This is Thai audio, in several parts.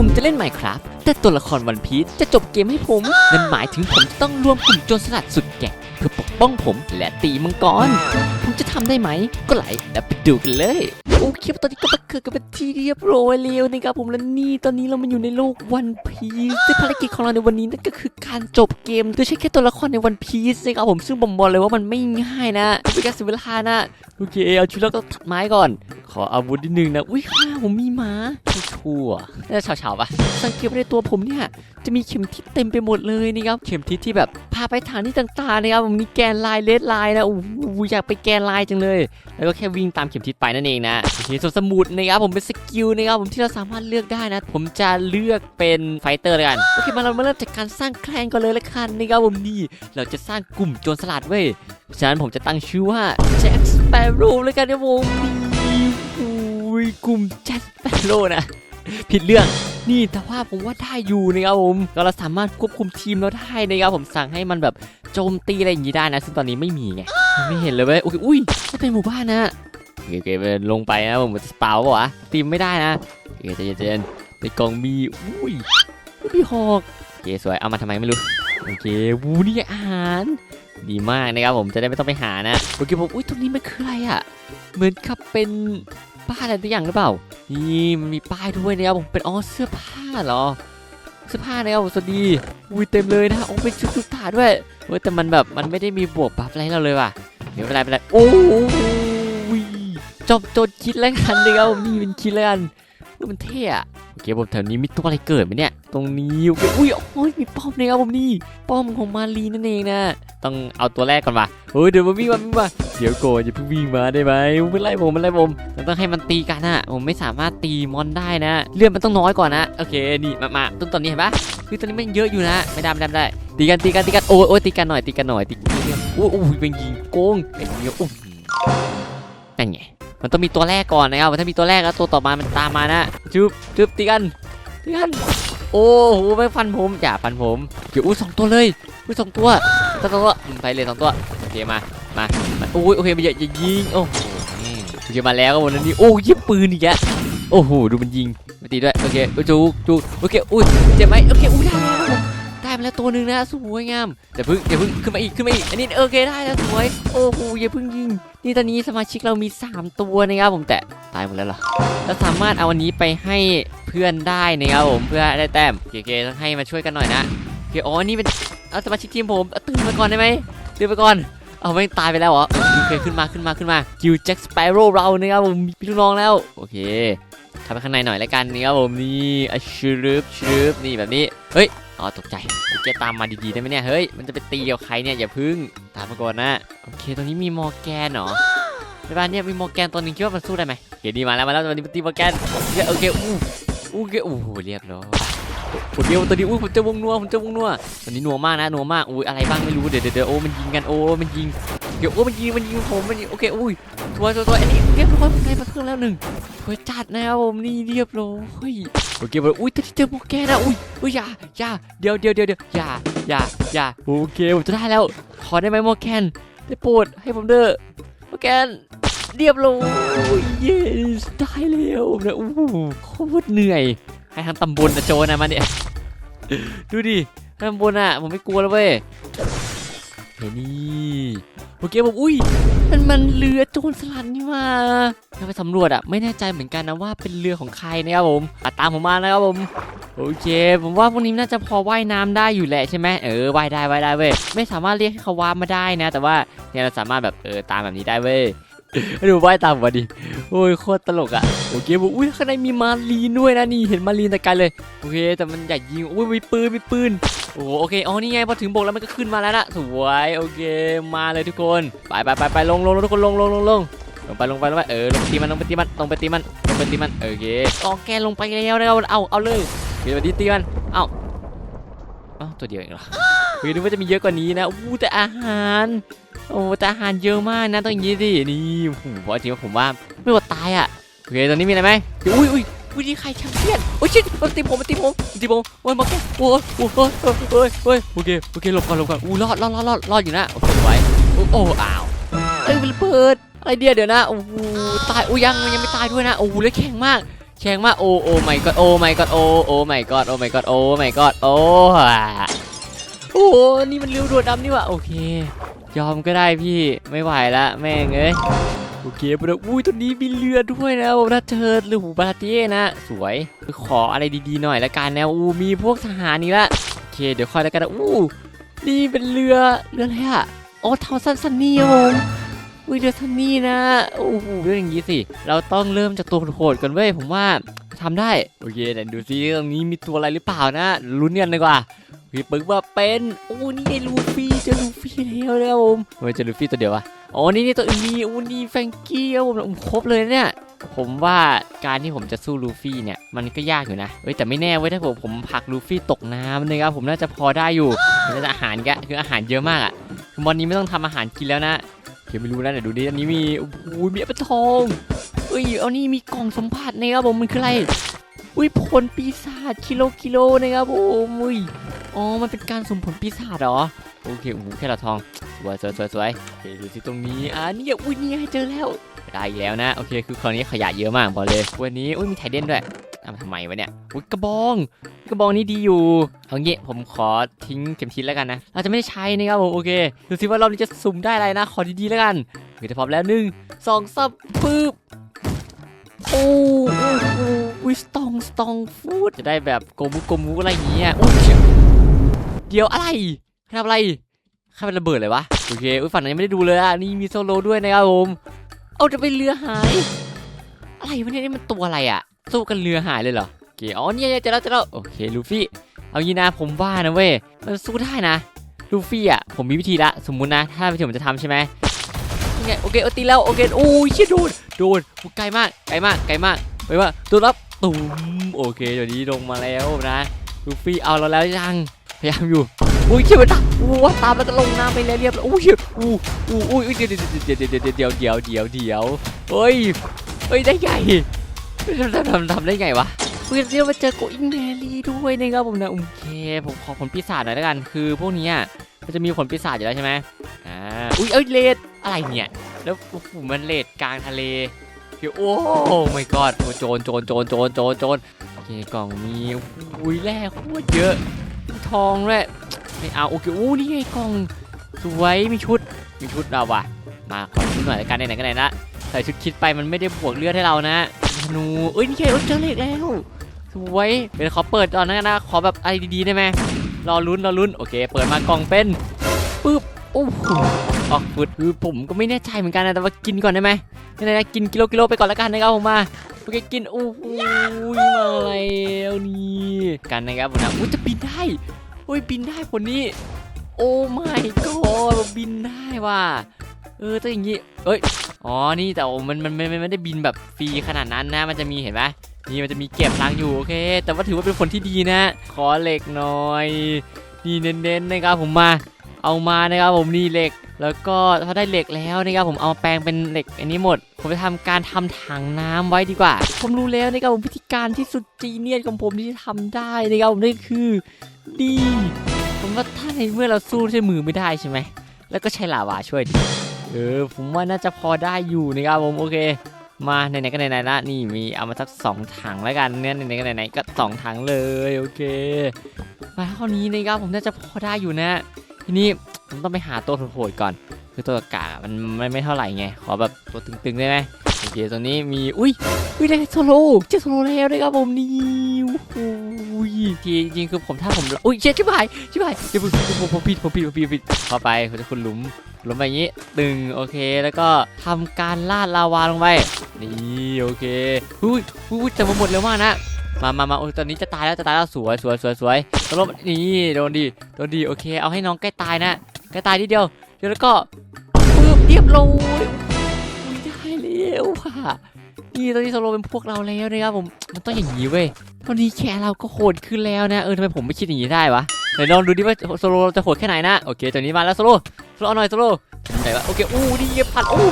ผมจะเล่นใหม่ครับ แต่ตัวละครวันพีชจะจบเกมให้ผม นั่นหมายถึงผมจะต้องรวมกลุ่มโจรสลัดสุดแก่เพื่อปกป้องผมและตีมังกร ผมจะทำได้ไหม ก็ไหลแล้วไปดูกันเลย โอเคตอนนี้ก็มาเกิดกันเป็นที่เรียบร้อยแล้วนะครับผมและนี่ตอนนี้เรามาอยู่ในโลกวันพีซซึ่งภารกิจของเราในวันนี้นั่นก็คือการจบเกมโดยใช้แค่ตัวละครในวันพีซนะครับผมซึ่งผมบอกเลยว่ามันไม่ง่ายนะเป็นการเสียเวลานะโอเคเอาชุดแล้วก็ตัดไม้ก่อน ขออาวุธนิดนึงนะอุ้ยข้างหน้าผมมีม้าชั่วๆน่าจะเฉาๆปะสังเกตว่าในตัวผมเนี่ยจะมีเข็มทิศเต็มไปหมดเลยนะครับเข็มทิศที่แบบพาไปทางที่ต่างๆนะครับผมมีแกนลายเลดลายนะโอ้โหอยากไปแกนลายจังเลย แล้วก็แค่วิ่งตามเข็มทิศไปนั่นเองนะโอเคส่วนสมุดนะครับผมเป็นสกิลนะครับผมที่เราสามารถเลือกได้นะ ผมจะเลือกเป็นไฟเตอร์เลยกันโอเคมาเรามาเริ่มจากการสร้างแคลนก่อนเลยละกันนะครับผมนี่เราจะสร้างกลุ่มโจรสลัดเว้ยฉะนั้นผมจะตั้งชื่อว่าแจ็คสเปโร่เลยกันนะผมนี่โอ้ยกลุ่มแจ็คสเปโร่นะผิดเรื่องนี่แต่ว่าผมว่าได้อยู่นะครับผมเราสามารถควบคุมทีมเราได้นะครับผมสั่งให้มันแบบโจมตีอะไรอย่างนี้ได้นะ ซึ่งตอนนี้ไม่มีไงไม่เห็นเลยเว้ยโอเคอุ้ยไม่เป็นหมู่บ้านนะ โอเคโอเคลงไปนะผมจะสปาวป่าวะตีมไม่ได้นะโอเคใจเย็นๆในกล่องมีอุ้ยมีหอกโอเคสวยเอามาทำไมไม่รู้โอเควูนี่อาหาร ดีมากนะครับผมจะได้ไม่ต้องไปหานะโอเคผมอุ้ยตรงนี้มันคืออะไรอะเหมือนกับเป็นบ้านอะไรตัวอย่างหรือเปล่านี่มันมีป้ายด้วยนะครับผมเป็นอ๋อเสื้อผ้าเหรอเสื้อผ้านะครับผมสวัสดีอุ้ยเต็มเลยนะโอ้เป็นชุดชุดตาด้วยเว้ยแต่มันแบบมันไม่ได้มีบวกบัฟอะไรให้เราเลยว่ะเดี๋ยวไม่เป็นไรไม่เป็นไรโอ้ จบจนคิดแล้วกันนะครับผมนี่เป็นคิดแล้วกันมันเท่อะโอเคผมแถวนี้มีตัวอะไรเกิดไหมเนี่ย ตรงนี้โอเคอุ้ยโอ้ยมีป้อมนะครับผมนี่ป้อมของมารีนั่นเองนะต้องเอาตัวแรกก่อนว่ะเฮ้ยเดี๋ยวมาวิ่งมาวิ่งมาเดี๋ยวโก่อนอย่าเพิ่งวิ่งมาได้ไหมไม่ไล่ผมไม่ไล่ผมมันต้องให้มันตีกันอะผมไม่สามารถตีมอนได้นะเลือดมันต้องน้อยก่อนนะโอเคนี่มามาต้นตอนนี้เห็นปะคือตอนนี้มันเยอะอยู่นะไม่ได้ไม่ได้ไม่ได้ตีกันตีกันตีกันโอ้ยโอ้ยตีกันหน่อยตีกันหน่อยตีกันโอ้ยโอ้ยเป็นยิงโกงเป็นยิงโอ้ยนั่นไง มันต้องมีตัวแรกก่อนนะครับถ้ามีตัวแรกแล้วตัวต่อมามันตามมานะจุ๊บจุ๊บตีกันตีกัน โอ้โหไม่ฟันผมอย่าฟันผมเดี๋ยวอุ้สองตัวเลยอุ้สองตัวสองตัวไปเลยสองตัวโอเคมามามาโอ้ยโอเคมันอย่าอย่ายิงโอ้โหนี่โอเคมาแล้ววันนี้โอ้ยยิงปืนอีกแล้วโอ้โหดูมันยิงมาตีด้วยโอเคโอ้ยจูจูโอเคอุ้ยเจ็บไหมโอเคอุ้ยได้ ได้มแล้วตัวหนึ่งนะสวยงามแต่พึ่งอย่าพึ่งขึ้นมาอีกขึ้นมาอีกอันนี้โอเคได้แล้วสวยโอ้โหอย่าพึ่งยิงนี่ตอนนี้สมาชิกเรามี 3 ตัวนะครับผมแต่ตายหมดแล้วเหรอเราสามารถเอาอันนี้ไปให้เพื่อนได้นะครับผมเพื่อได้แต้มโอเคๆต้องให้มาช่วยกันหน่อยนะโอเคอ๋อนี่เป็นเอาสมาชิกทีมผมตื่นมาก่อนได้ไหมตื่นไปก่อนเอาไม่ตายไปแล้วเหรอโอเคขึ้นมาขึ้นมาขึ้นมาคิวแจ็คสเปโร่เรานะครับผมมีลูกน้องแล้วโอเคเข้าไปข้างในหน่อยแล้วกันนะครับผมนี่อะชืรึบชืรึบนี่แบบนี้เฮ้ย อ๋อตกใจแกตามมาดีๆได้ไหมเนี่ย เฮ้ย มันจะไปตีกับใครเนี่ย อย่าพึ่ง ตามมาก่อนนะ โอเคตรงนี้มีมอแกนเหรอในบ้านเนี่ยมีมอแกนตัวนึงคิดว่ามันสู้ได้ไหมเกดีมาแล้วมาแล้วตอนนี้มันตีมอแกนโอเคโอเคอู้อู้เกอู้หูเรียบร้อยโอเคตัวนี้อู้ผมเจะวงนัวผมเจะวงนัวตัวนี้นัวมากนะนัวมากอุ้ยอะไรบ้างไม่รู้เดี๋ยวเดี๋ยวเดี๋ยวโอ้มันยิงกันโอ้มันยิง เดี๋ยวโอ้มันยิงมันยิงผมมันยิงโอเคอุ้ยตัวตัวตัวอันนี้เรียบร้อยผมได้มาเพิ่มแล้วหนึ่งสวยจัดนะครับผมนี่เรียบร้อยโอเคผมอุ้ยตอนที่เจอโปแกนะอุ้ยอุ้ยอย่าอย่าเดี๋ยวเดี๋ยวเดี๋ยวเดี๋ยวอย่าอย่าอย่าโอเคผมจะได้แล้ว ขอได้ไหมโมแกนได้โปรดให้ผมเด้อโมแกนเรียบร้อยเยสได้แล้วนะโอู้หูโคตรเหนื่อย ให้ทั้งตำบลนะโจนะมาเนี่ยดูดิตำบลอะผมไม่กลัวแล้วเว้ย เฮ้ยนี่โอเคผมอุ้ย มันมันเรือโจรสลัดนี่มาถ้าไปสำรวจอะไม่แน่ใจเหมือนกันนะว่าเป็นเรือของใครนะครับผมอะตามผมมานะครับผม โอเค ผมว่าพวกนี้น่าจะพอว่ายน้ำได้อยู่แหละใช่ไหมเออว่ายได้ว่ายได้เว้ยไม่สามารถเรียกให้เขาว่ายมาได้นะ แต่ว่าเนี่ยเราสามารถแบบเออตามแบบนี้ได้เว้ยดูว่ายตามผมมาดิโอ้ยโคตรตลกอะโอเคผมอุ้ยข้างในมีมารีนด้วยนะนี่เห็นมารีนแต่ไกลเลยโอเคแต่มันอยากยิงอุ้ยมีปืนมีปืน โอ้โอเคอ๋อนี่ไงพอถึงบกแล้วมันก็ขึ้นมาแล้วนะสวยโอเคมาเลยทุกคนไปไปไปไปลงลงลงทุกคนลงลงลงลงลงไปลงไปลงไปเออลงไปตีมันลงไปตีมันลงไปตีมันลงไปตีมันโอเคอ๋อแกลงไปแล้วนะเอาเอาเลยเดี๋ยวตีตีมันเอาเอ้าตัวเดียวเองเหรอเฮ้ยนึกว่าจะมีเยอะกว่านี้นะอู้แต่อาหารโอ้แต่อาหารเยอะมากนะต้องอย่างนี้ดินี่โอ้โหจริงว่าผมว่าไม่อดตายอะโอเคตอนนี้มีอะไรไหมอุ้ยอุ้ย อุ้ยนี่ใครแชมเปี้ยนโอ้ยชิมันตีผมมันตีผมมันตีผมโอ้ยมาแกโอ้ยโอ้ยโอ้ยโอ้ยโอ้ยโอเคโอเคหลบก่อนหลบก่อนอู้รอดรอดรอดรอดรอดอยู่นะโอเคไว้โอ้โอ้อ้าวเอ้ยมันเบิดอะไรเดียวเดี๋ยวนะโอ้โหตายโอ้ยังยังไม่ตายด้วยนะโอ้โหเลยแข็งมากแข็งมากโอ้โอ้ไม่กอดโอ้ไม่กอดโอ้โอ้ไม่กอดโอ้ไม่กอดโอ้ไม่กอดโอ้โอ้นี่มันเรือด่วนดำนี่ว่ะโอเค ยอมก็ได้พี่ไม่ไหวละแม่งเอ้ย อเคปะอุ้ยตัวนี้มีเรือด้วยนะผมนะเชิญหรือหูบาเต้นะ สวยขออะไรดีๆหน่อยละกันนะอู้มีพวกทหารนี่ละโอเคเดี๋ยวคอยแล้วกันนะอู้นี่เป็นเรือเรืออะไรอะโอ้ทาวซันซันนี่ผมอุ้ยเรือซันนี่นะโอ้โหเรื่องอย่างงี้สิ เราต้องเริ่มจากตัวโหดก่อนเว้ยผมว่าทำได้โอเคแต่ดูซิตรงนี้มีตัวอะไรหรือเปล่านะลุ้นกันดีกว่าพี่ปึกว่าเป็นโอ้นี่ไอ้ลูฟี่เจอลูฟี่แล้วนะผมเฮ้ยเจอลูฟี่ตัวเดียววะ โอ๋อนี่นี่ตัวอื่นมีอ้นี่แฟงกี้ครับผมครบเลยเนี่ยผมว่าการที่ผมจะสู้ลูฟี่เนี่ยมันก็ยากอยู่นะเฮ้ยแต่ไม่แน่เว้ยถ้าผมผมผลักลูฟี่ตกน้ำนะครับผมน่าจะพอได้อยู่น่าจะอาหารแกะคืออาหารเยอะมากอะคือวันนี้ไม่ต้องทำอาหารกินแล้วนะเดี๋ยวไม่รู้นะเดี๋ยวดูดิอันนี้มีโอ้โหมีปเปิลทองเอ้ยเอานี่มีกล่องสมบัตินะครับผมมันคืออะไรอุ้ยผลปีศาจกิโลกิโลนะครับผมอุ้ยอ๋อมันเป็นการสุ่มผลปีศาจเหรอโอเคโอ้โหแค่ละทอง วยสวยสวยสวยโอเคดูสิตรงนี้อ่านี่ไงอุ้ยนี่ไงเจอแล้วได้แล้วนะโอเคคือคราวนี้ขยะเยอะมากบอกเลย วันนี้อุ้ยมีไทเด้นด้วยเอาทำไมวะเนี่ยอุ้ยกระบอง กระบองนี้ดีอยู่เอางี้ผมขอทิ้งเข็มทิศแล้วกันนะ เราจะไม่ได้ใช้นะครับผมโอเคดูสิว่ารอบนี้จะสุ่มได้อะไรนะ ขอดีๆแล้วกันโอเคจะพร้อมแล้วหนึ่งสองสามปึ๊บโอ้โอ้โอ้วิสตองสตองฟูดจะได้แบบโกมุกโกมุกอะไรอย่างเงี้ยโอ้ยเดี๋ยวอะไรทำอะไร ข้าเป็นระเบิดเลยวะโอเคอุ้ยฝั่งนั้นยังไม่ได้ดูเลยอะนี่มีโซโลด้วยนะครับผมเอาจะไปเรือหายอะไรวะเนี่ยนี่มันตัวอะไรอะสู้กันเรือหายเลยเหรอโอเคอ๋อเนี่ยจะแล้วจะแล้วโอเคลูฟี่เอางี้นะผมว่านะเว้ยมันสู้ได้นะลูฟี่อะผมมีวิธีละสมมุตินะ ถ้าวิธีผมจะทำใช่ไหมนี่ไงโอเคเอาตีแล้วโอเคโอ้ยเชี่ยโดนโดนไกลมากไกลมากไกลมากไปว่าตัวรับตุ้มโอเคเดี๋ยวนี้ลงมาแล้วนะลูฟี่เอาเราแล้วยัง พยายามอยู่อุ้ยเขียวตาอู้ตามแล้วก็ลงน้ำไปเรียบๆอู้เขียอู้อู้อู้เดี๋ยวเดี๋ยวเดี๋ยวเดี๋ยวเดี๋ยวเดี๋ยวเดี๋ยวเดี๋ยวเฮ้ยเฮ้ยได้ไงทำทำทำทำได้ไงวะเพื่อนเรียกว่าเจอโกอิงแมรี่ด้วยนะครับผมนะโอเคผมขอผลปีศาจหน่อยแล้วกัน คือพวกนี้มันจะมีผลปีศาจอยู่แล้วใช่ไหมอ่าอุ้ยเอ้ยเลดอะไรเนี่ยแล้วอู้ผมมันเลดกลางทะเลคือโอ้โหไม่กอดโจรโจรโจรโจรโจรโจรโอเคกล่องมีอุ้ยแร่โคตรเยอะ มีทองด้วยไม่เอาโอเคโอ้นี่ไงกล่องสวยมีชุดมีชุดเราว่ะ มาขอชุดหน่อยกันไหนๆก็ไหนละใส่ชุดคิดไปมันไม่ได้บวกเลือดให้เรานะธนูเอ้ยนี่ไงเอ้เจอเหล็กแล้วสวยเดี๋ยวขอเปิดตอนนั้นนะขอแบบอะไรดีๆได้ไหมรอลุ้นรอลุ้นโอเค เปิดมากล่องเป็นปึ๊บโอ้โหออกฟุตคือผมก็ไม่แน่ใจเหมือนกันนะแต่ว่ากินก่อนได้ไหมนี่นะกินกิโลกิโลไปก่อนแล้วกันนะครับผมมา โอเคกินโอ้โหมาแล้วนี่กันนะครับผมนะอุ้ยจะบินได้โอ้ยบินได้คนนี้ โอ้ไม่ก็บินได้ว่ะเออต้องอย่างงี้เอ้ยอ๋อนี่แต่มันมันมันมันไม่ได้บินแบบฟรีขนาดนั้นนะ มันจะมีเห็นไหมนี่มันจะมีเก็บรังอยู่โอเค แต่ว่าถือว่าเป็นคนที่ดีนะ ขอเหล็กหน่อยนี่เน้นๆนะครับผมมา เอามานะครับผมนี่เหล็ก แล้วก็พอได้เหล็กแล้วนะครับผมเอามาแปลงเป็นเหล็กอันนี้หมด ผมจะทำการทำถังน้ำไว้ดีกว่า ผมรู้แล้วนะครับผมวิธีการที่สุดจีเนียสของผมที่จะทำได้นะครับผมนั่นคือดีผมว่าถ้าในเมื่อเราสู้ด้มือไม่ได้ใช่ไหมแล้วก็ใช้ลาวาช่วยดิเออผมว่าน่าจะพอได้อยู่นะครับผมโอเค มาไหนๆก็ไหนๆละนี่มีเอามาสักสองถังแล้วกันเนี่ยไหนๆก็ไหนๆก็สองถังเลยโอเคมาเท่านี้นะครับผมน่าจะพอได้อยู่นะ ทีนี้ผมต้องไปหาตัวโหดๆก่อน คือตัวกากมันไม่ไม่เท่าไหร่ไง ขอแบบตัวตึงๆได้ไหมโอเคตรงนี้มี อุ้ย อุ้ยได้โซโลเจอโซโลแล้วนะครับผมนี่อุ้ยทีจริงๆคือผมถ้าผม อุ้ยเช็ดชิบหายชิบหายเดี๋ยวผมผมผมผิดผมผิดผมผิดผิดเข้าไปเขาจะคุณหลุมหลุมไปอย่างนี้ ตึง โอเค แล้วก็ทำการลาดลาวาลงไป นี่ โอเคอุ้ยอุ้ยแต่มาหมดเร็วมากนะ มามามาโอ้ตอนนี้จะตายแล้วจะตายแล้วสวยสวยสวยสวยตลบนี่โดนดีโดนดีโอเค เอาให้น้องใกล้ตายนะใกล้ตายทีเดียวเดี๋ยวแล้วก็ปึ๊บเรียบร้อยอุ๊ยได้แล้วว่ะนี่ตอนนี้โซโลเป็นพวกเราแล้วนะครับผมมันต้องอย่างนี้เว้ยตอนนี้แค่เราก็โหดขึ้นแล้วนะเออทำไมผมไม่คิดอย่างนี้ได้วะไหนลองดูดิว่าโซโลจะโหดแค่ไหนนะโอเคตอนนี้มาแล้วโซโลโซโลเอาหน่อยโซโลไหนวะโอเคอู้นี่พันอู้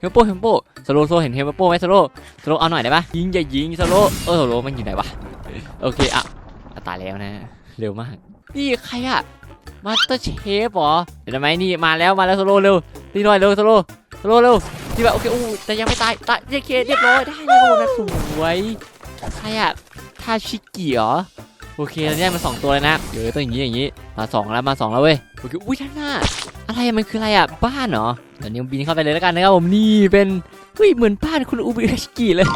เฮมโปเฮมโปโซโลโซเห็นเฮมโปไหมโซโลสโลเอาหน่อยได้ปะยิงอย่ายิงสโลเออสโลมันอยู่ไหนวะโอเคอะตายแล้วนะเร็วมากนี่ใครอะมาสเตอร์เชฟหรอเดี๋ยวทำไมนี่มาแล้วมาแล้วสโลเร็วตีหน่อยเร็วสโลสโลเร็วที่แบบโอเคอู้แต่ยังไม่ตายตายโอเคเรียบร้อยได้แล้วนะสวยใครอะทาชิกิเหรอโอเคตอนนี้ได้มาสองตัวเลยนะเดี๋ยวต้องอย่างนี้อย่างนี้มาสองแล้วมาสองแล้วเว้ย โอเคอุ้ยท่านหน้า อะไรมันคืออะไรอะบ้านเหรอเดี๋ยวนี้บินเข้าไปเลยแล้วกันนะครับผมนี่เป็นเฮ้ยเหมือนบ้านคุณอุบิชิกิเลย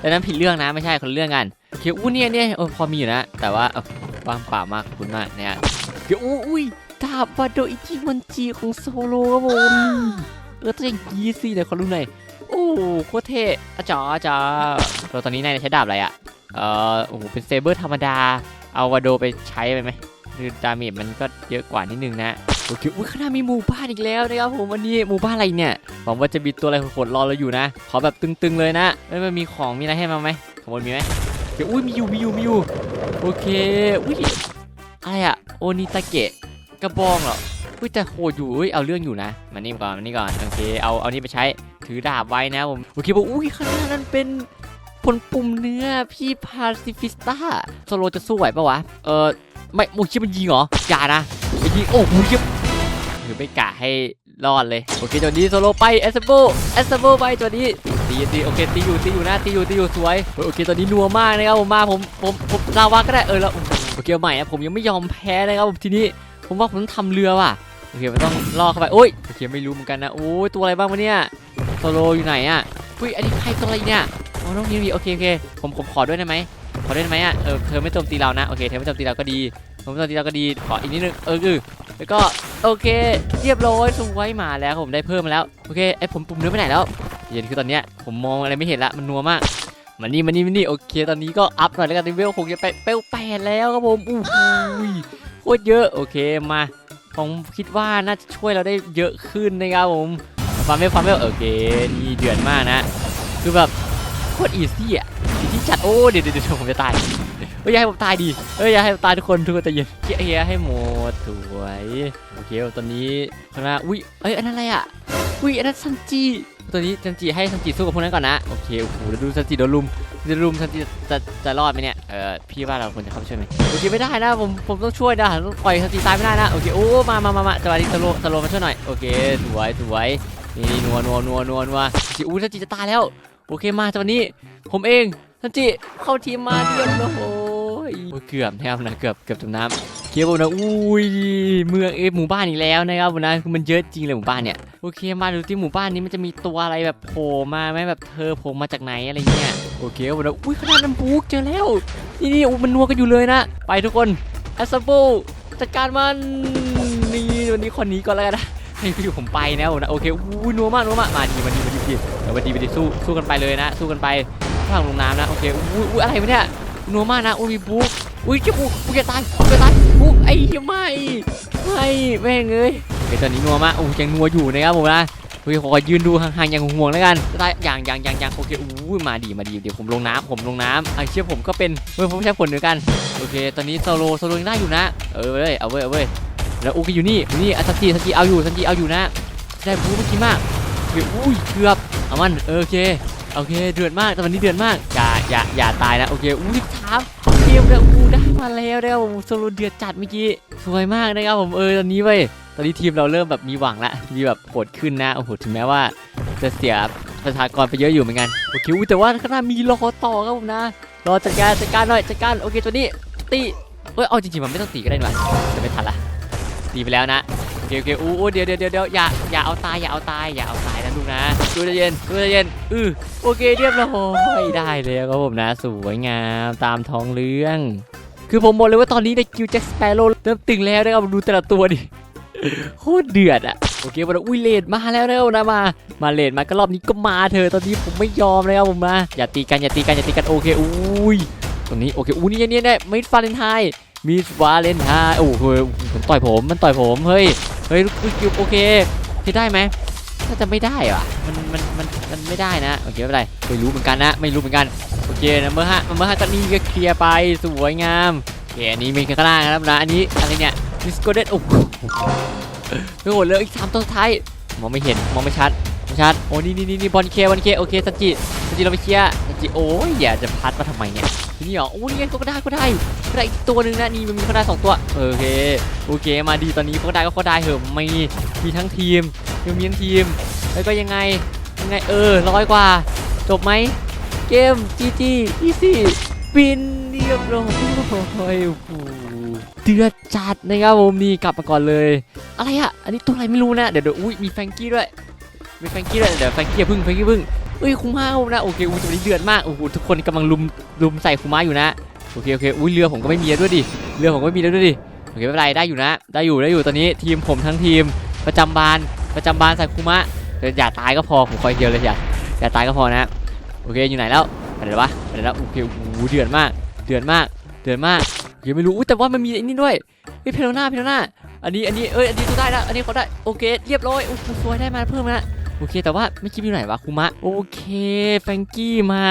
แต่นั้นผิดเรื่องนะไม่ใช่คนเรื่องกันโอเคอู้เนี่ยเนี่ยเออพอมีอยู่นะ แต่ว่าว่างเปล่ามากคุณมากเนี่ยโอเคอู้อุ้ยดาบวาโดอิจิมันจิของโซโลครับผมเออตัวอย่างนี้สิเดี๋ยวขอรู้หน่อยโอ้โคตรเท่อาจาอาจาเราตอนนี้นายใช้ดาบอะไรอะเออโอ้โหเป็นเซเบอร์ธรรมดาเอาวาโดไปใช้ไปไหม คือดาเมจมันก็เยอะกว่านิดนึงนะโอเคอุ้ยข้างหน้ามีหมู่บ้านอีกแล้วนะครับผมวันนี้หมู่บ้านอะไรเนี่ยหวังว่าจะมีตัวอะไรโหดๆรอเราอยู่นะ ขอแบบตึงๆเลยนะแล้วมันมีของมีอะไรให้มาไหมขางบนมีไหมเดี๋ยวอุ้ยมีอยู่มีอยู่มีอยู่โอเคอุ้ยอะไรอะโอนิตาเกะกระบองเหรออุ้ยแต่โหดอยู่อุ้ยเอาเรื่องอยู่นะมานี่ก่อนมานี่ก่อนโอเคเอาเอานี่ไปใช้ถือดาบไว้นะผมโอเคบอกอุ้ยข้างหน้านั้นเป็นผลปุ่มเนื้อพี่พาซิฟิสตาโซโลจะสู้ไหวปะวะเออ ไม่โมชิมันยิงเหรออย่านะไปยิงโอ้โหยิงคือไม่กะให้รอดเลยโอเคตัวนี้โซโลไปเอสเบเอสเบไปตัวนี้ตีตีโอเคตีอยู่ตีอยู่นะตีอยู่ตีอยู่สวยโอเคตอนนี้นัวมากนะครับผมมาผมผมผมลาวาก็ได้เออแล้วโอเคใหม่นะผมยังไม่ยอมแพ้นะครับผมทีนี้ผมว่าผมต้องทำเรือว่ะโอเคมันต้องล่อเข้าไปโอ้ยโอเคไม่รู้เหมือนกันนะโอ้ยตัวอะไรบ้างวะเนี่ยโซโลอยู่ไหนอะอุ้ยอันนี้ใครตัวอะไรเนี่ยโอ้น้องนิวดีโอเคโอเคผมผมขอด้วยได้ไหมขอด้วยได้ไหมอะเออเธอไม่โจมตีเรานะโอเคเธอไม่โจมตีเราก็ดี ผมไม่โจมตีเราก็ดีขออีกนิดนึงเออคือแล้วก็โอเค เรียบร้อยสวยมาแล้วผมได้เพิ่มมาแล้วโอเคไอผมปุ่มเนื้อไปไหนแล้วเย็นคือตอนเนี้ยผมมองอะไรไม่เห็นละมันนัวมากมานี่มานี่มานี่โอเค ตอนนี้ก็อัพหน่อยแล้วกันเวลคงจะไปเปลวแปดแล้วครับผมอู้หูโคตรเยอะโอเคมาผมคิดว่าน่าจะช่วยเราได้เยอะขึ้นนะครับผมฟาร์มเวลฟาร์มเวลโอเคนี่เดือดมากนะ คือแบบโคตรอีซี่อะอีซี่จัดโอ้เดี๋ยวเดี๋ยวเดี๋ยวผมจะตาย เอ้ยอย่าให้ผมตายดิเอ้ยอย่าให้ผมตายทุกคนทุกคนใจเย็นเกียร์เฮียให้หมดสวยโอเคตอนนี้ข้างหน้าอุ้ยเอ้ยอันนั้นอะไรอะอุ้ยอันนั้นซันจิตัวนี้ซันจิให้ซันจิสู้กับพวกนั้นก่อนนะโอเคโอ้โหแล้วดูซันจิโดนลุมจะรุมทันทีจะจะรอดไหมเนี่ยเออพี่ว่าเราควรจะเข้าไปช่วยไหมโอเคไม่ได้นะผมผมต้องช่วยนะต้องปล่อยทันทีตายไม่ได้นะโอเคโอ้มามามามาจังหวะนี้สโลสโลมาช่วยหน่อยโอเคสวยสวยนี่นัวนัวนัวนัวนัวจิอู้ทันทีจะตายแล้วโอเคมาจังหวะนี้ผมเองทันทีเข้าทีมมาเยี่ยมเลยโอ้โอ้ ยเกือบนะครับนะเกือบเกือบจมน้ำเคียวนะอุ้ยเมืองเอฟหมู่บ้านอีกแล้วนะครับวันนั้นคือมันเยอะจริงเลยหมู่บ้านเนี่ยโอเคมาดูที่หมู่บ้านนี้มันจะมีตัวอะไรแบบโผล่มาไหมแบบเธอโผล่มาจากไหนอะไรเงี้ยโอเคบผมนะอุ้ยขนาดน้ำบุกเจอแล้ว นี่นี่มันนัวกันอยู่เลยนะไปทุกคนแอสโบจัดการมันนี่วันนี้คนนี้ก่อนแล้วกันนะให้พี่ผมไปนะผมนะโอเคอุ้ยนัวมากนัวมากมาดีมาดีมาดีมาดีเดี๋ยวมาดีมาดีสู้สู้กันไปเลยนะ สู้กันไปข้างลงน้ำนะโอเคอุ้ยอุ้ยอะไรวะเนี่ย นัวมากนะอุ้ยบุ๊กอุ้ยเจ้าบุ๊กบุ๊กจะตายบุ๊กจะตายบุ๊กไอ้เหี้ยไม่ไม่แม่งเอ้ยโอเคตอนนี้นัวมากโอ้ยยังนัวอยู่นะครับผมนะโอเคขอยืนดูห่างๆอย่างห่วงแล้วกันได้อย่างอย่างอย่างอย่างโอเคอู้มาดีมาดีเดี๋ยวผมลงน้ำผมลงน้ำไอเชื่อผมก็เป็นเมื่อผมใช้ผลเหมือนกันโอเค ตอนนี้โซโลโซโลยังได้อยู่นะ เออเว้ยเอาเว้ยเอาเว้ยแล้วโอเคอยู่นี่อยู่นี่อาซันจีซันจีเอาอยู่ซันจีเอาอยู่นะ ได้บูเมื่อกี้มากโอเคอุ้ยเกือบเอามันโอเคโอเคเดือดมากตอนนี้เดือดมากอย่า อย่าอย่าตายนะโอเคอุ้ยถามเกมแล้วอู้ได้มาแล้วนะครับผมโซโลเดือดจัดเมื่อกี้สวยมากนะครับผมเออตอนนี้เว้ยตอนนี้ทีมเราเริ่มแบบมีหวังละมีแบบโหดขึ้นนะโอ้โหถึงแม้ว่าจะเสียประชากรไปเยอะอยู่เหมือนกันโอเคอุ๊ยแต่ว่าข้างหน้ามีรอต่อครับผมนะรอจัดการจัดการหน่อยจัดการโอเคตัวนี้ตีเอ้ยเอาจริงๆมันไม่ต้องตีก็ได้นี่หว่าจะไม่ทันละตีไปแล้วนะ เคโอเคอู้อู้เดี๋ยวเดี๋ยวเดี๋ยวเดี๋ยวอย่าอย่าเอาตายอย่าเอาตายอย่าเอาตายนะลูกนะดูใจเย็นดูใจเย็นอือโอเคเรียบร้อยได้เลยครับผมนะสวยงามตามท้องเรื่องคือผมบอกเลยว่าตอนนี้ในคิวแจ็คสเปโร่เริ่มตึงแล้วนะครับดูแต่ละตัวดิโคตรเดือดอะโอเควันอุ้ยเลดมาแล้วเร็วนะมา มาเลดมาก็รอบนี้ก็มาเธอตอนนี้ผมไม่ยอมเลยครับผมนะอย่าตีกันอย่าตีกันอย่าตีกันโอเคอุ้ยตรงนี้โอเคอู้นี่เนี่ยเนี่ยมิดฟาเลนไทน์ มิดฟาเลนไทน์โอ้โหมันต่อยผมมันต่อยผมเฮ้ยเฮ้ยลูกคิวโอเคที่ได้ไหมน่าจะไม่ได้ว่ะมันมันมันมันไม่ได้นะโอเคไม่เป็นไรไม่รู้เหมือนกันนะ ไม่รู้เหมือนกันโอเคนะเมื่อฮะเมื่อฮะตอนนี้ก็เคลียร์ไปสวยงามโอเคอันนี้มีข้างล่างนะครับนะอันนี้อะไรเนี่ยดิสโกเดตโอ้โหไม่หมดเลยอีกสามตัวท้ายมองไม่เห็นมองไม่ชัดไม่ชัดโอ้นี่นี่นี่บอลเคบอลเคโอเคสันจิสันจิเราไปเคลียร์ จิโอ้ยอย่าจะพัดมาทำไมเนี่ยทีนี่เหรอโอ้นี่ไงก็ได้ก็ได้ก็ได้อีกตัวหนึ่งนะนี่มันมีก็ได้สองตัวโอเคโอเคมาดีตอนนี้ก็ได้ก็ได้เหอะไม่มีทั้งทีมยังมีทั้งทีม แล้วก็ยังไงยังไงเออร้อยกว่า จบไหมเกมจีจีอีซี่บินเรียบร้อยโอ้โหเดือดจัดนะครับผมนี่กลับมาก่อนเลย อะไรอะอันนี้ตัวอะไรไม่รู้นะเดี๋ยวเดี๋ยวอุ้ยมีแฟงกี้ด้วยมีแฟงกี้ด้วยเดี๋ยวแฟงกี้อย่าพึ่งแฟงกี้พึ่ง เอ้ยคุม่านะโอเคอุ้ยตัวนี้เดือดมากโอ้โหทุกคนกำลังลุมลุมใส่คุม่าอยู่นะโอเคโอเคอุ้ยเรือผมก็ไม่มีด้วยดิเรือผมก็ไม่มีแล้วด้วยดิโอเคไม่เป็นไรได้อยู่นะ ได้อยู่ได้อยู่ตอนนี้ทีมผมทั้งทีมประจำบานประจำบานใส่คุมะเดี๋ยวอย่าตายก็พอผมคอยเดียวเลยอย่าอย่าตายก็พอนะโอเคอยู่ไหนแล้วไปไหนวะไปไหนแล้วโอเคโอ้โหเดือดมากเดือดมากเดือดมากโอเคไม่รู้อุ๊ยแต่ว่ามันมีไอ้นี่ด้วยเฮ้ยเพโลน่าเพโลน่าอันนี้อันนี้เอ้ยอันนี้ตัวได้แล้วอันนี้เขาได้โอเคเรียบร้อยโอ้โหสวยได้มาเพิ่มแล้ว โอเค แต่ว่าไม่คิดอยู่ไหนวะคุมะโอเคแฟงกี้มา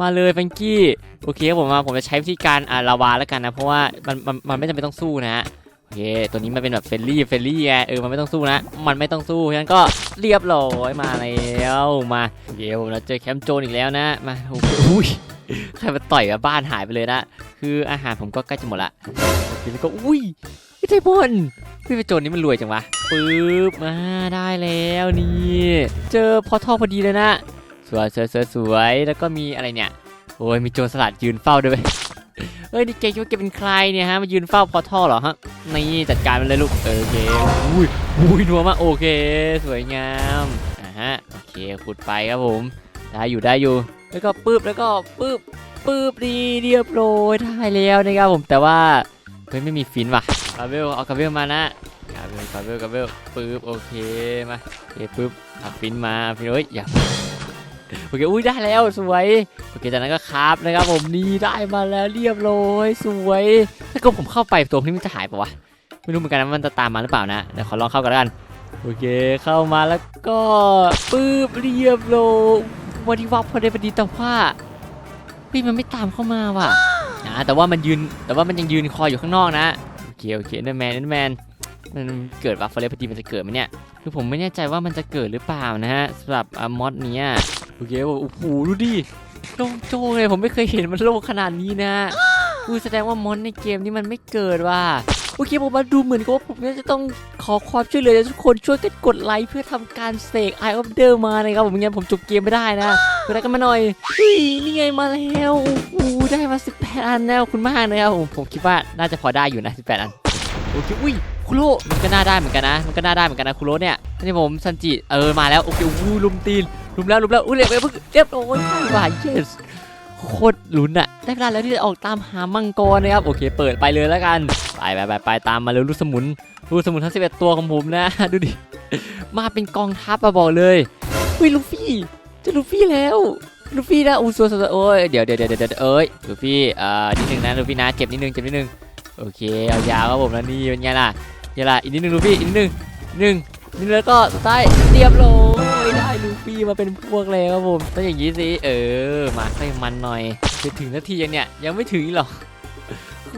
มาเลยแฟงกี้โอเคผมมาผมจะใช้วิธีการอ่าลาวาแล้วกันนะ เพราะว่ามันมันมันไม่จำเป็นต้องสู้นะฮะโอเคตัวนี้มันเป็นแบบเฟรลี่เฟรลี่ไงเออมันไม่ต้องสู้นะ มันไม่ต้องสู้ฉะนั้นก็เรียบร้อยมาแล้วมาโอเคผมเราเจอแคมป์โจนอีกแล้วนะมาโอ้ยใครมาต่อยกับบ้านหายไปเลยนะ คืออาหารผมก็ใกล้จะหมดละโอเคแล้วก็อุ้ย พี่ไทพลพี่เป็นโจรนี่มันรวยจังวะปึ๊บมาได้แล้วนี่เจอพอท่อพอดีเลยนะสวยสวยสวยสวยแล้วก็มีอะไรเนี่ยโอ้ยมีโจรสลัดยืนเฝ้าด้วยเอ้ยนี่เกคิดว่าแกเป็นใครเนี่ยฮะมายืนเฝ้าพอท่อเหรอฮะนี่จัดการมันเลยลูกโอเคอุ้ยอุ้ยนัวมากโอเคสวยงามอ่าฮะโอเคขุดไปครับผมได้อยู่ได้อยู่ แล้วก็ปึ๊บแล้วก็ปึ๊บปึ๊บดีเรียบร้อยได้แล้วนะครับผมแต่ว่า ฮ้ยไม่มีฟินว่ะกาเบลเอากาเบลมานะกาเบลกาเบลกาเบลปึ๊บโอเคมาโอเคปึ๊บเอาฟินมาฟินเอ้ยอย่าโอเคอุ้ยได้แล้วสวยโอเคจากนั้นก็คราฟนะครับผมนี่ได้มาแล้วเรียบร้อยสวยถ้าเก็ผมเข้าไปตัวนี้มันจะหายปะวะไม่รู้เหมือนกันนะมันจะตามมาหรือเปล่านะเดี๋ยวขอลองเข้ากันแล้วกันโอเคเข้ามาแล้วก็ปึ๊บเรียบร้อยวันที่วับพอไดีพอดีแต่ว่าพี่มันไม่ตามเข้ามาว่ะ อ่าแต่ว่ามันยืนแต่ว่ามันยังยืนคอยอยู่ข้างนอกนะโอเคโอเคเนอร์แมนเนอร์แมนมันเกิดวัฟเฟอร์เรพอดีมันจะเกิดไหมเนี่ยคือผมไม่แน่ใจว่ามันจะเกิดหรือเปล่านะฮะสำหรับอามอดเนี้ยโอเคโอ้โหดูดิโล่งโจ้เลยผมไม่เคยเห็นมันโล่งขนาดนี้นะคือแสดงว่ามอนในเกมนี้มันไม่เกิดว่ะ โอเคผมมาดูเหมือนกับว่าผมนี่จะต้องขอความช่วยเหลือจากทุกคนช่วยกันกดไลค์เพื่อทำการเสก Eye of the มานะครับผมงั้นผมจบเกมไม่ได้นะกดไลค์กันมาหน่อยนี่ไงมาแล้วโอ้โหได้มา 18 อันแล้วคุณมากนะครับผมผมคิดว่าน่าจะพอได้อยู่นะ 18 อันโอเคอุ้ยคุโรมันก็น่าได้เหมือนกันนะ มันก็น่าได้เหมือนกันนะคุโรเนี่ยนี่ผมซันจิเออมาแล้วโอเคอู้ลุมตีนลุมแล้วลุมแล้วอุ้ยเรียบร้อยเพิ่งเรียบร้ยใช่ว่ะ yes โคตรลุ้นอะได้เวลาแล้วที่จะออกตามหามังกรนะครับ โอเค เปิดไปเลยแล้วกัน ไปไปไปไปตามมาเลยลูกสมุนลูกสมุนทั้ง11ตัวของผมนะ ดูดิ มาเป็นกองทัพมาบอกเลยอุ้ยลูฟี่จะลูฟี่แล้วลูฟี่นะอู้สวยสวโอ้ยเดี๋ยวเดี๋ยวเดี๋ยวเดี๋ยวเอ้ยลูฟี่เอ่อนิดนึงนะลูฟี่นะเจ็บนิดนึงเจ็บนิดนึงโอเคเอายาวครับผมแล้วนี่เป็นไงล่ะไงล่ะอีกนิดนึงลูฟี่อีกนิดนึงนิดนึงนิดแล้วก็สุดท้ายเรียบร้อยได้ลู ฟี่มาเป็นพวกเลยครับผมต้องอย่างนี้สิเออ มาให้มันหน่อยจะถึงนาทียังเนี่ยยังไม่ถึงหรอก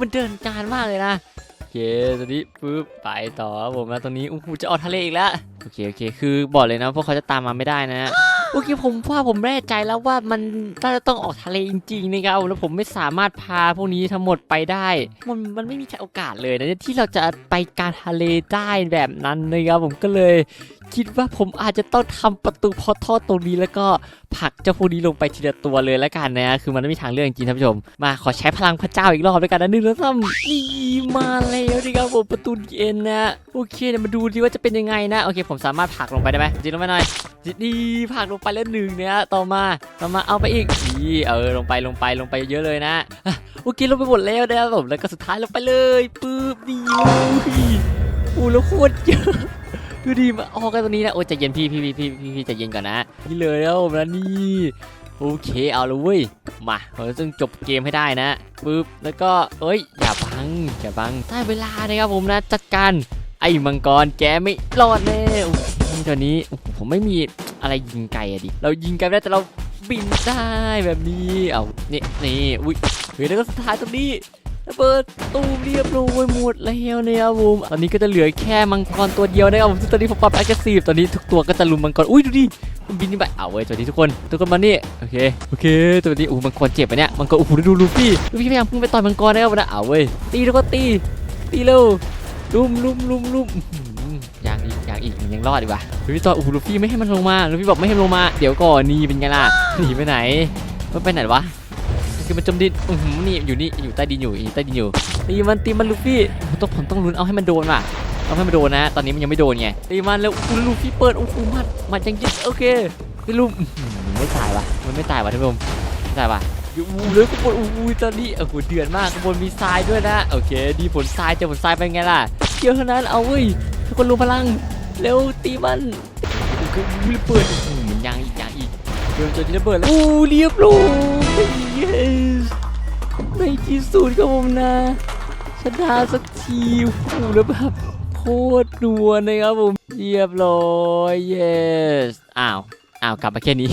มันเดินการมากเลยนะโอเคตอนนี้ปึ๊บไปต่อครับผมแล้วตอนนี้อู้หูจะออกทะเลอีกแล้วโอเคโอเค คือบอกเลยนะพวกเขาจะตามมาไม่ได้นะ โอเคผมว่าผมแน่ใจแล้วว่ามันน่าจะต้องออกทะเลจริงๆนะครับแล้วผมไม่สามารถพาพวกนี้ทั้งหมดไปได้ มันมันไม่มีโอกาสเลยนะที่เราจะไปการทะเลได้แบบนั้นนะครับผมก็เลยคิดว่าผมอาจจะต้องทำประตูพอทอดตรงนี้แล้วก็ผลักเจ้าพวกนี้ลงไปทีละตัวเลยแล้วกันนะคือมันไม่มีทางเลือกจริงๆท่านผู้ชม มาขอใช้พลังพระเจ้าอีกรอบด้วยกันนะหนึ่งแล้วซ้ำนี่มาแล้วนะครับผมประตูเอ็นนะโอเคเดี๋ยวมาดูดีว่าจะเป็นยังไงนะโอเค ผมสามารถผลักลงไปได้ไหมจริงลงไปหน่อย ดีผลักลงไปแล้วหนึ่งเนี่ยต่อมาต่อมาเอาไปอีกดีเออลงไปลงไปลงไปเยอะเลยนะโอเคลงไปหมดแล้วนะครับผมแล้วก็สุดท้ายลงไปเลยปึ๊บดีโอ้โอ้แล้วโคตรเยอะดูดีมาออกกันตรงนี้นะโอ้ใจเย็นพี่พี่พี่พี่พี่พี่ใจเย็นก่อนนะนี่เลยแล้วผมนะนี่โอเคเอาเลยเว้ยมาเราต้องจบเกมให้ได้นะปึ๊บแล้วก็เอ้ยอย่าบังอย่าบังได้เวลานะครับผมนะจัดการไอ้มังกรแกไม่รอดแน่ โอ้โหตัวนี้ผมไม่มีอะไรยิงไกลอะดิ เรายิงไกลไม่ได้แต่เราบินได้แบบนี้เอานี่นี่อุ้ยเฮ้ยแล้วก็สุดท้ายตรงนี้ระเบิดตูมเรียบร้อยหมดแล้วเนี่ยครับผมตอนนี้ก็จะเหลือแค่มังกรตัวเดียวนะครับผมตอนนี้ผมปรับ aggressive ตอนนี้ทุกตัวก็จะลุมมังกรอุ้ยดูดิมันบินไปเอาเว้ยสวัสดีทุกคนทุกคนมานี่โอเคโอเคตัวนี้อู้มังกรเจ็บปะเนี่ยมังกรโอ้โหดูลูฟี่ลูฟี่พยายามพุ่งไปต่อยมังกรนะครับนะเอาเว้ยตีแล้วก็ตีตีเร็วลุมลุมลุมลุม ยังรอดดีกว่าลูฟี่ต่อยโอ้โหลูฟี่ไม่ให้มันลงมาลูฟี่บอกไม่ให้ลงมา เดี๋ยวก่อนนี่เป็นไงล่ะหนีไปไหนมันไปไหนวะคือมันจมดินอือหือนี่อยู่นี่อยู่ใต้ดินอยู่อยู่ใต้ดินอยู่ตีมันตีมันลูฟี่ผมต้องผมต้องลุ้นเอาให้มันโดนว่ะเอาให้มันโดนนะ ตอนนี้มันยังไม่โดนไงตีมันแล้วคุณลูฟี่เปิดโอ้โหมัดมัดยังยึดโอเคพี่ลูกอื้อหือมันไม่ตายวะมันไม่ตายวะท่านผู้ชมไม่ตายวะอยู่อู้เลยข้างบนอู้ยตอนนี้โอ้โหเดือดมากข้างบนมีทรายด้วยนะโอเค ดีผลทรายเจอผลทรายเป็นไงล่ะเยอะขนาดนั้นเอาเว้ยทุกคนรวมพลัง เร็วตีมันโอ้โหระเบิดอื้อหือมันยังอีกยังอีกเดี๋ยวจะระเบิดแล้วโอ้เรียบร้อย yes ในที่สุดครับผมนะชนะสักทีโอ้โหแล้วแบบโคตรนัวนะครับผมเรียบร้อย yes อ้าว อ้าวกลับมาแค่นี้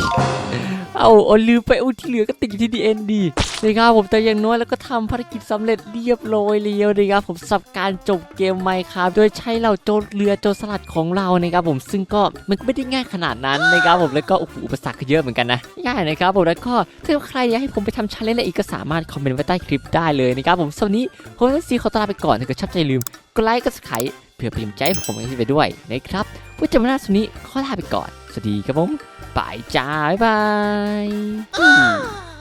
เอาเอาลืมไปอุ้ที่เหลือก็ติดอยู่ที่ดีเอ็นดีนะครับผมแต่อย่างน้อยแล้วก็ทำภารกิจสำเร็จเรียบร้อยแล้วนะครับผมสับการจบเกมไมครับโดยใช้เหล่าโจรเรือโจรสลัดของเรานะครับผมซึ่งก็มันก็ไม่ได้ง่ายขนาดนั้นนะครับผมแล้วก็โอ้โหอุปสรรคก็เยอะเหมือนกันนะง่ายนะครับผมแล้วก็ถ้าใครอยากให้ผมไปทำชาเลนจ์อะไรอีกก็สามารถคอมเมนต์ไว้ใต้คลิปได้เลยนะครับผมสำหรับวันนี้ผมและซีขอตลาไปก่อนถ้าเกิดชอบใจลืมกดไลค์กด subscribe เพื่อเป็นกำลังใจให้ผมไปด้วยนะครับไว้เจอกันใหม่หน้าสุดนี้ขอลาไปก่อน สวัสดีครับผม บายจ้าบ๊ายบาย